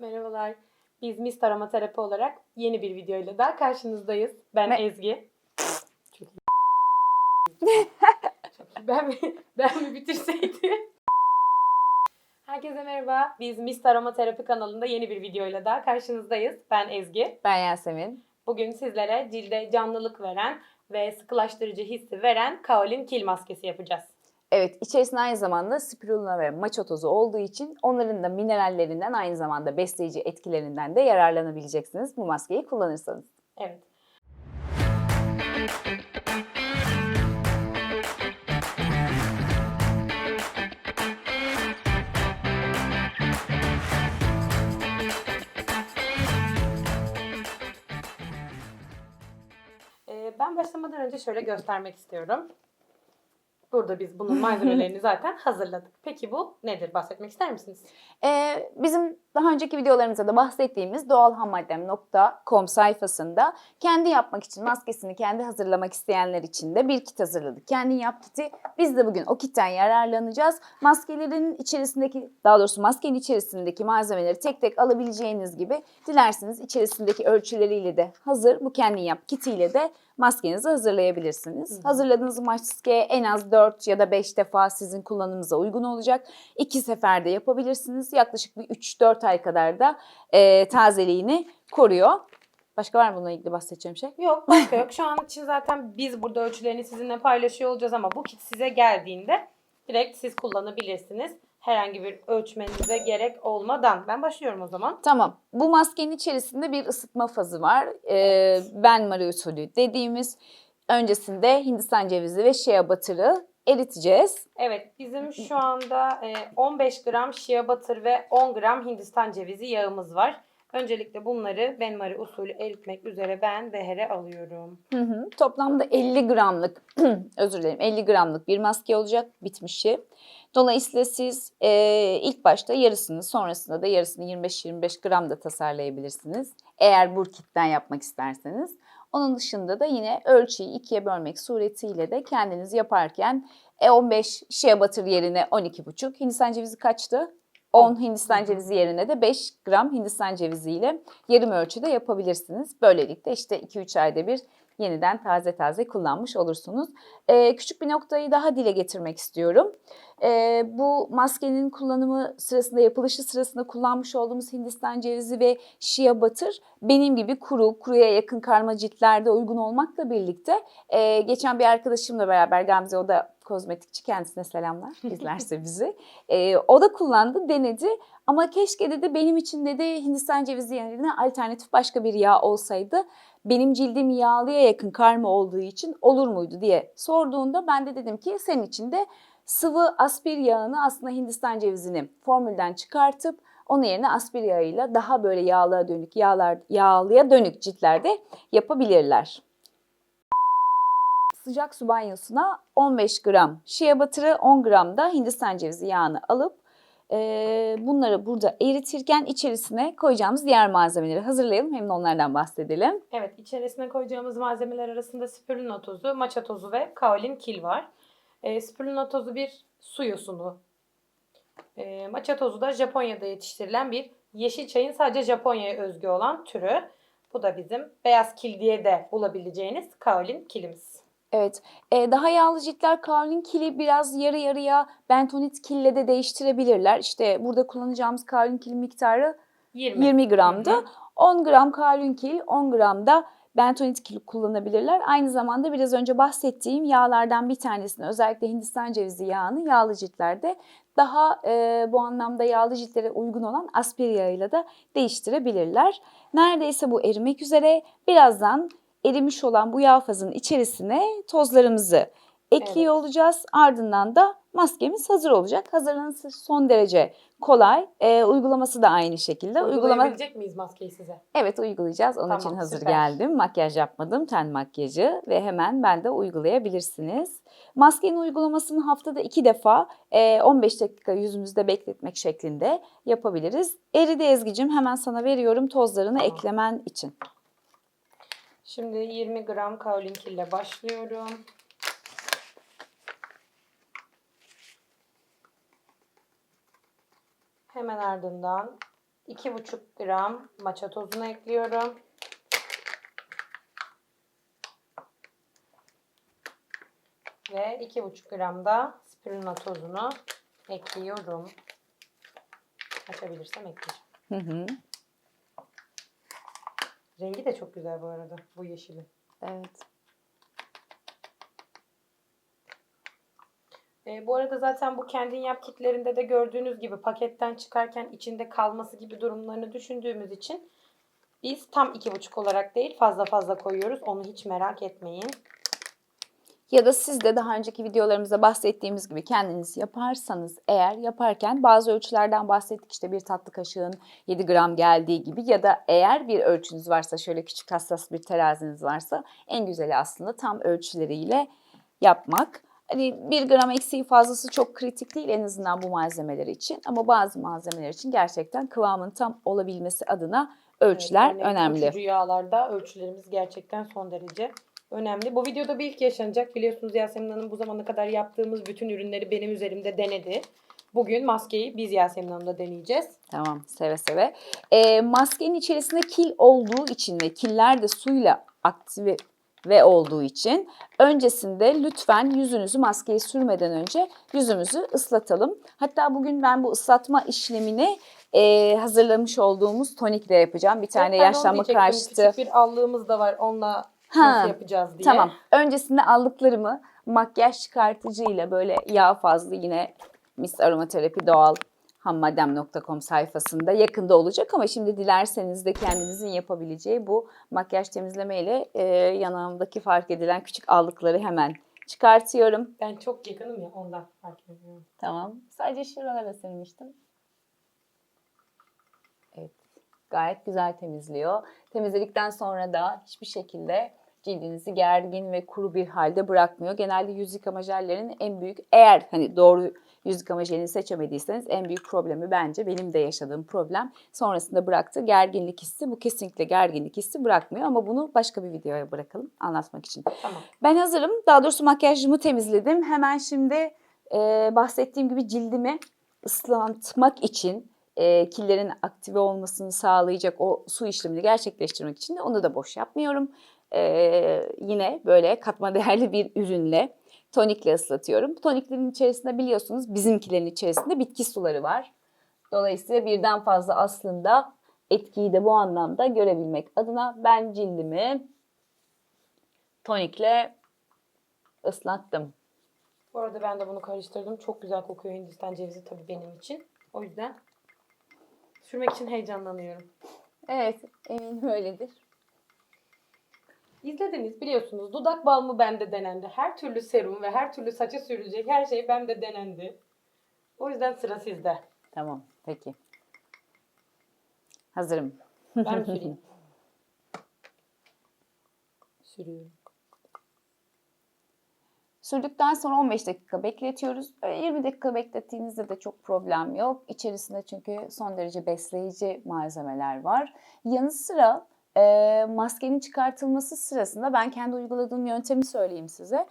Merhabalar. Biz Mist Arama Terapi olarak yeni bir videoyla daha karşınızdayız. Ben Me- Ezgi. Çok iyi. Çok iyi. Ben mi, ben mi bitirseydim? Herkese merhaba. Biz Mist Arama Terapi kanalında yeni bir videoyla daha karşınızdayız. Ben Ezgi. Ben Yasemin. Bugün sizlere cilde canlılık veren ve sıkılaştırıcı hissi veren kaolin kil maskesi yapacağız. Evet, içerisinde aynı zamanda spirulina ve maça tozu olduğu için onların da minerallerinden aynı zamanda besleyici etkilerinden de yararlanabileceksiniz bu maskeyi kullanırsanız. Evet. Ee, Ben başlamadan önce şöyle göstermek istiyorum. Burada biz bunun malzemelerini zaten hazırladık. Peki bu nedir? Bahsetmek ister misiniz? Ee, bizim daha önceki videolarımızda da bahsettiğimiz doğalhammaddem.com sayfasında kendi yapmak için maskesini kendi hazırlamak isteyenler için de bir kit hazırladık. Kendi yap kiti. Biz de bugün o kitten yararlanacağız. Maskelerin içerisindeki, daha doğrusu maskenin içerisindeki malzemeleri tek tek alabileceğiniz gibi dilerseniz içerisindeki ölçüleriyle de hazır bu kendi yap kitiyle de maskenizi hazırlayabilirsiniz. Hı. Hazırladığınız maske en az 4 ya da 5 defa sizin kullanımınıza uygun olacak. İki seferde yapabilirsiniz. Yaklaşık bir 3-4 ay kadar da e, tazeliğini koruyor. Başka var mı bununla ilgili bahsedeceğim şey? Yok başka yok. Şu an için zaten biz burada ölçülerini sizinle paylaşıyor olacağız ama bu kit size geldiğinde direkt siz kullanabilirsiniz. Herhangi bir ölçmenize gerek olmadan. Ben başlıyorum o zaman. Tamam. Bu maskenin içerisinde bir ısıtma fazı var. Ee, ben Marie usulü dediğimiz öncesinde Hindistan cevizi ve shea butter'ı eriteceğiz. Evet bizim şu anda e, 15 gram shea butter ve 10 gram Hindistan cevizi yağımız var. Öncelikle bunları benmari usulü eritmek üzere ben Beher'e alıyorum. Hı hı. Toplamda 50 gramlık, özür dilerim 50 gramlık bir maske olacak bitmişi. Dolayısıyla siz e, ilk başta yarısını sonrasında da yarısını 25-25 gram da tasarlayabilirsiniz. Eğer burkitten yapmak isterseniz. Onun dışında da yine ölçüyü ikiye bölmek suretiyle de kendiniz yaparken e, 15 shea butter yerine 12,5. Hindistan cevizi kaçtı? 10 Hindistan cevizi yerine de 5 gram Hindistan cevizi ile yarım ölçüde yapabilirsiniz. Böylelikle işte 2-3 ayda bir yeniden taze taze kullanmış olursunuz. Ee, küçük bir noktayı daha dile getirmek istiyorum. Ee, bu maskenin kullanımı sırasında, yapılışı sırasında kullanmış olduğumuz Hindistan cevizi ve shea butter benim gibi kuru, kuruya yakın karma ciltlerde uygun olmakla birlikte e, geçen bir arkadaşımla beraber Gamze o da kozmetikçi kendisine selamlar izlerse bizi. E, o da kullandı, denedi ama keşke dedi benim için dedi Hindistan cevizi yerine alternatif başka bir yağ olsaydı benim cildim yağlıya yakın karma olduğu için olur muydu diye sorduğunda ben de dedim ki senin için de sıvı aspir yağını aslında Hindistan cevizini formülden çıkartıp onun yerine aspir yağıyla daha böyle yağlıya dönük yağlar yağlıya dönük ciltlerde yapabilirler. Sıcak su banyosuna 15 gram shea butter'ı 10 gram da Hindistan cevizi yağını alıp e, bunları burada eritirken içerisine koyacağımız diğer malzemeleri hazırlayalım. Hem de onlardan bahsedelim. Evet içerisine koyacağımız malzemeler arasında spirulina tozu, matcha tozu ve kaolin kil var. E, spirulina tozu bir su yosunu. E, matcha tozu da Japonya'da yetiştirilen bir yeşil çayın sadece Japonya'ya özgü olan türü. Bu da bizim beyaz kil diye de bulabileceğiniz kaolin kilimiz. Evet, e, daha yağlı ciltler kaolin kili biraz yarı yarıya bentonit kille de değiştirebilirler. İşte burada kullanacağımız kaolin kil miktarı 20. 20 gramdı. Hı hı. 10 gram kaolin kil, 10 gram da bentonit kil kullanabilirler. Aynı zamanda biraz önce bahsettiğim yağlardan bir tanesini özellikle Hindistan cevizi yağını yağlı ciltlerde daha e, bu anlamda yağlı ciltlere uygun olan aspir yağıyla da değiştirebilirler. Neredeyse bu erimek üzere. Birazdan erimiş olan bu yağ fazının içerisine tozlarımızı ekliyor olacağız. Ardından da maskemiz hazır olacak. Hazırlanması son derece kolay. E, uygulaması da aynı şekilde. Uygulama Uygulayabilecek miyiz maskeyi size? Evet uygulayacağız. Onun Tamam, için hazır süper. geldim. Makyaj yapmadım. Ten makyajı ve hemen ben de uygulayabilirsiniz. Maskenin uygulamasını haftada iki defa e, 15 dakika yüzümüzde bekletmek şeklinde yapabiliriz. Eridi Ezgi'cim hemen sana veriyorum tozlarını Tamam. eklemen için. Şimdi 20 gram kaolin kil ile başlıyorum. Hemen ardından 2,5 gram maça tozunu ekliyorum. Ve 2,5 gram da spirulina tozunu ekliyorum. Açabilirsem ekleyeceğim. Hı hı. Rengi de çok güzel bu arada bu yeşilin. Evet. E, bu arada zaten bu kendin yap kitlerinde de gördüğünüz gibi paketten çıkarken içinde kalması gibi durumlarını düşündüğümüz için biz tam iki buçuk olarak değil fazla fazla koyuyoruz. Onu hiç merak etmeyin. Ya da siz de daha önceki videolarımızda bahsettiğimiz gibi kendiniz yaparsanız eğer yaparken bazı ölçülerden bahsettik işte bir tatlı kaşığın 7 gram geldiği gibi ya da eğer bir ölçünüz varsa şöyle küçük hassas bir teraziniz varsa en güzeli aslında tam ölçüleriyle yapmak. Hani 1 gram eksiği fazlası çok kritik değil en azından bu malzemeler için ama bazı malzemeler için gerçekten kıvamın tam olabilmesi adına ölçüler Evet, örneğin önemli. Uçucu yağlarda ölçülerimiz gerçekten son derece önemli. Bu videoda bir ilk yaşanacak. Biliyorsunuz Yasemin Hanım bu zamana kadar yaptığımız bütün ürünleri benim üzerimde denedi. Bugün maskeyi biz Yasemin Hanım'da deneyeceğiz. Tamam seve seve. Ee, maskenin içerisinde kil olduğu için ve killer de suyla aktive ve olduğu için öncesinde lütfen yüzünüzü maskeyi sürmeden önce yüzümüzü ıslatalım. Hatta bugün ben bu ıslatma işlemini e, hazırlamış olduğumuz tonikle yapacağım. Bir tane Evet, yaşlanma karşıtı Küçük bir allığımız da var. Onunla Ha, nasıl yapacağız diye. Tamam. Öncesinde aldıklarımı makyaj çıkartıcıyla böyle yağ fazlı yine Miss Aromaterapi Doğal hammadem.com sayfasında yakında olacak ama şimdi dilerseniz de kendinizin yapabileceği bu makyaj temizleme ile e, yanağımdaki fark edilen küçük allıkları hemen çıkartıyorum. Ben çok yakınım ya ondan fark ediyorum. Tamam. Sadece şuralara sürmüştüm. Evet. Gayet güzel temizliyor. Temizledikten sonra da hiçbir şekilde cildinizi gergin ve kuru bir halde bırakmıyor. Genelde yüz yıkama jellerinin en büyük eğer hani doğru yüz yıkama jelini seçemediyseniz en büyük problemi bence benim de yaşadığım problem sonrasında bıraktığı gerginlik hissi. Bu kesinlikle gerginlik hissi bırakmıyor ama bunu başka bir videoya bırakalım anlatmak için. Tamam. Ben hazırım. Daha doğrusu makyajımı temizledim. Hemen şimdi e, bahsettiğim gibi cildimi ıslatmak için e, killerin aktive olmasını sağlayacak o su işlemini gerçekleştirmek için de onu da boş yapmıyorum. E, yine böyle katma değerli bir ürünle tonikle ıslatıyorum. Toniklerin içerisinde biliyorsunuz bizimkilerin içerisinde bitki suları var. Dolayısıyla birden fazla aslında etkiyi de bu anlamda görebilmek adına ben cildimi tonikle ıslattım. Bu arada ben de bunu karıştırdım. Çok güzel kokuyor Hindistan cevizi tabii benim için. O yüzden sürmek için heyecanlanıyorum. Evet, eminim öyledir. İzlediniz biliyorsunuz dudak balmı bende denendi. Her türlü serum ve her türlü saça sürülecek her şey bende denendi. O yüzden sıra sizde. Tamam, peki. Hazırım. Ben süreyim? Sürüyorum. Sürdükten sonra 15 dakika bekletiyoruz. Öyle 20 dakika beklettiğinizde de çok problem yok. İçerisinde çünkü son derece besleyici malzemeler var. Yanı sıra e, maskenin çıkartılması sırasında ben kendi uyguladığım yöntemi söyleyeyim size.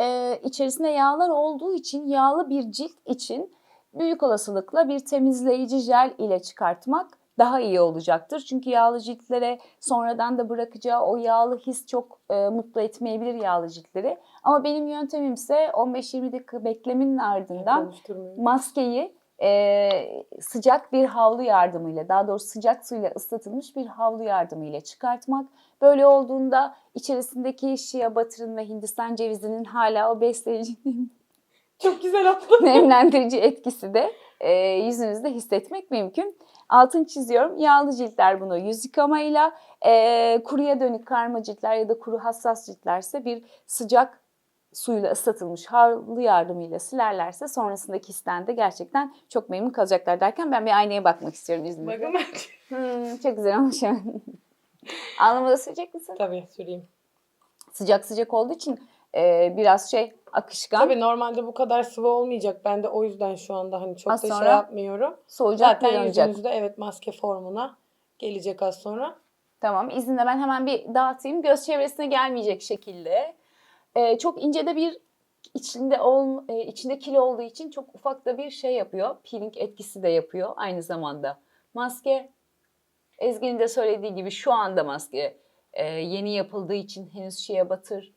E, içerisinde yağlar olduğu için yağlı bir cilt için büyük olasılıkla bir temizleyici jel ile çıkartmak daha iyi olacaktır. Çünkü yağlı ciltlere sonradan da bırakacağı o yağlı his çok e, mutlu etmeyebilir yağlı ciltleri. Ama benim yöntemim ise 15-20 dakika beklemenin ardından maskeyi e, sıcak bir havlu yardımıyla daha doğrusu sıcak suyla ıslatılmış bir havlu yardımıyla çıkartmak. Böyle olduğunda içerisindeki şia batırın ve Hindistan cevizinin hala o besleyici Çok güzel oldu. nemlendirici etkisi de e, yüzünüzde hissetmek mümkün. Altın çiziyorum. Yağlı ciltler bunu yüz yıkamayla, e, kuruya dönük karma ciltler ya da kuru hassas ciltlerse bir sıcak suyla ıslatılmış havlu yardımıyla silerlerse sonrasındaki histen de gerçekten çok memnun kalacaklar derken ben bir aynaya bakmak istiyorum izninizle. Bakın ben. Hmm, çok güzel olmuş. Anlamada sürecek misin? Tabii süreyim. Sıcak sıcak olduğu için e, biraz şey akışkan. Tabii normalde bu kadar sıvı olmayacak. Ben de o yüzden şu anda hani çok Az da sonra şey yapmıyorum. Soğuyacak Zaten yanacak. yüzünüzde evet maske formuna gelecek az sonra. Tamam izinle ben hemen bir dağıtayım. Göz çevresine gelmeyecek şekilde. Ee, çok ince de bir içinde ol, e, içinde kilo olduğu için çok ufak da bir şey yapıyor. Peeling etkisi de yapıyor aynı zamanda. Maske Ezgi'nin de söylediği gibi şu anda maske e, yeni yapıldığı için henüz şeye batır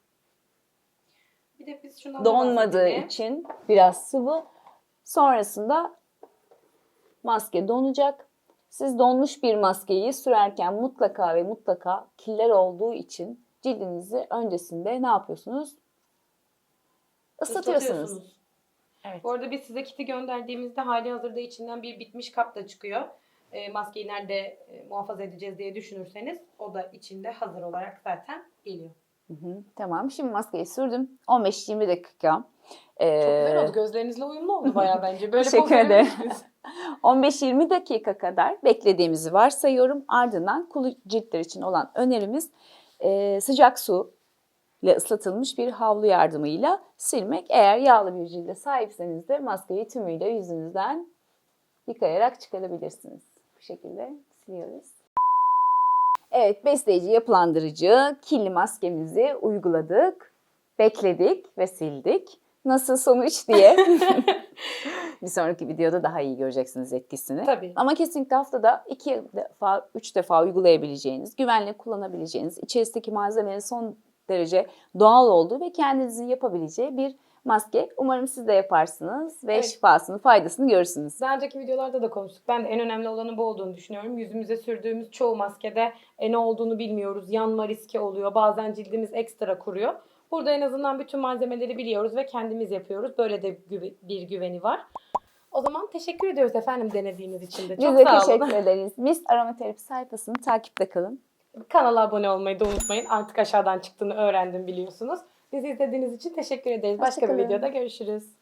Bir de biz şundan da donmadığı için biraz sıvı. Sonrasında maske donacak. Siz donmuş bir maskeyi sürerken mutlaka ve mutlaka killer olduğu için cildinizi öncesinde ne yapıyorsunuz? Islatıyorsunuz. Evet. Bu arada biz size kiti gönderdiğimizde hali hazırda içinden bir bitmiş kap da çıkıyor. E, maskeyi nerede e, muhafaza edeceğiz diye düşünürseniz o da içinde hazır olarak zaten geliyor. Hı hı, Tamam. Şimdi maskeyi sürdüm. 15-20 dakika. Ee, Çok güzel oldu. Gözlerinizle uyumlu oldu bayağı bence. Böyle Teşekkür ederim. misiniz? 15-20 dakika kadar beklediğimizi varsayıyorum. Ardından kuru ciltler için olan önerimiz e, sıcak su ile ıslatılmış bir havlu yardımıyla silmek. Eğer yağlı bir cilde sahipseniz de maskeyi tümüyle yüzünüzden yıkayarak çıkarabilirsiniz. Bu şekilde siliyoruz. Evet, besleyici, yapılandırıcı kirli maskemizi uyguladık, bekledik ve sildik. Nasıl sonuç diye bir sonraki videoda daha iyi göreceksiniz etkisini. Tabii. Ama kesinlikle haftada iki defa, üç defa uygulayabileceğiniz, güvenle kullanabileceğiniz, içerisindeki malzemenin son derece doğal olduğu ve kendinizin yapabileceği bir maske. Umarım siz de yaparsınız ve Evet. şifasını, faydasını görürsünüz. Daha önceki videolarda da konuştuk. Ben de en önemli olanı bu olduğunu düşünüyorum. Yüzümüze sürdüğümüz çoğu maskede e, ne olduğunu bilmiyoruz. Yanma riski oluyor. Bazen cildimiz ekstra kuruyor. Burada en azından bütün malzemeleri biliyoruz ve kendimiz yapıyoruz. Böyle de güve- bir güveni var. O zaman teşekkür ediyoruz efendim denediğiniz için de. Çok Biz de sağ teşekkür olun. ederiz. Mist Aromaterapi sayfasını takipte kalın. Kanala abone olmayı da unutmayın. Artık aşağıdan çıktığını öğrendim biliyorsunuz. Bizi izlediğiniz için teşekkür ederiz. Başka bir videoda görüşürüz.